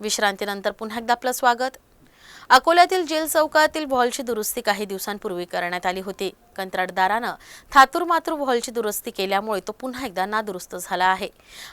विश्रांतीनंतर पुन्हा एकदा आपलं स्वागत. अकोल्यातील जेल चौकातील व्हॉलची दुरुस्ती काही दिवसांपूर्वी करण्यात आली होती. कंत्राटदारानं थातूर मातूर व्हॉलची दुरुस्ती केल्यामुळे तो पुन्हा एकदा नादुरुस्त झाला आहे.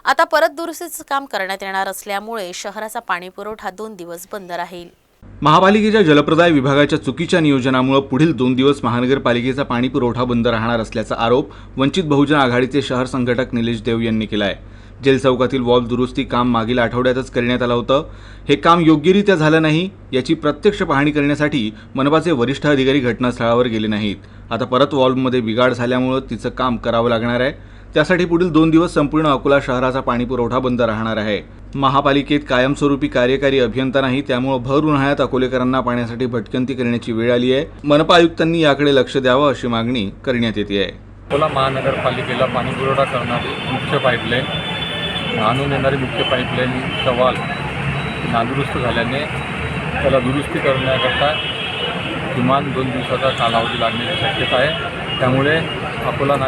आता परत दुरुस्तीचं काम करण्यात येणार असल्यामुळे शहराचा पाणीपुरवठा दोन दिवस बंद राहील. महापालिकेच्या जलप्रदाय विभागाच्या चुकीच्या नियोजनामुळे पुढील दोन दिवस महानगरपालिकेचा पाणी पुरवठा बंद राहणार असल्याचा आरोप वंचित बहुजन आघाडीचे शहर संघटक निलेश देव यांनी केला आहे जेल चौकातील वॉल दुरुस्ती काम मागील आठवड्यातच करण्यात आलं होतं. हे काम योग्यरित्या झालं नाही याची प्रत्यक्ष पाहणी करण्यासाठी मनपाचे वरिष्ठ अधिकारी घटनास्थळावर गेले नाहीत. आता परत वॉल्वमध्ये बिघाड झाल्यामुळं तिचं काम करावं लागणार आहे. त्यासाठी पुढील दोन दिवस संपूर्ण अकोला शहराचा पाणीपुरवठा बंद राहणार आहे. महापालिकेत कायमस्वरूपी कार्यकारी अभियंता नाही त्यामुळे भर उन्हाळ्यात अकोलेकरांना पाण्यासाठी भटकंती करण्याची वेळ आली आहे. मनपा आयुक्तांनी याकडे लक्ष द्यावं अशी मागणी करण्यात येते आहे. अकोला महानगरपालिकेला पाणीपुरवठा करणारी मुख्य पाईपलाईन आणून येणारी मुख्य पाईपलाईन सवाल नादुरुस्त झाल्याने त्याला दुरुस्ती करण्याकरता किमान दोन दिवसाचा कालावधी लागण्याची शक्यता आहे. त्यामुळे अकोला ना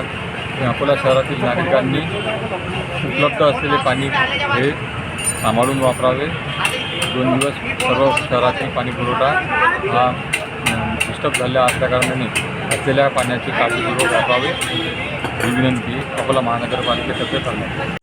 अकोला शहरातील नागरिकांनी उपलब्ध असलेले पाणी हे सांभाळून वापरावे. दोन दिवस सर्व शहरातील पाणीपुरवठा हा डिस्टर्ब झाल्या असल्याकारणाने असलेल्या पाण्याची काळजीपूर्वक वापरावे. ही विनंती अकोला महानगरपालिकेतर्फे करण्यात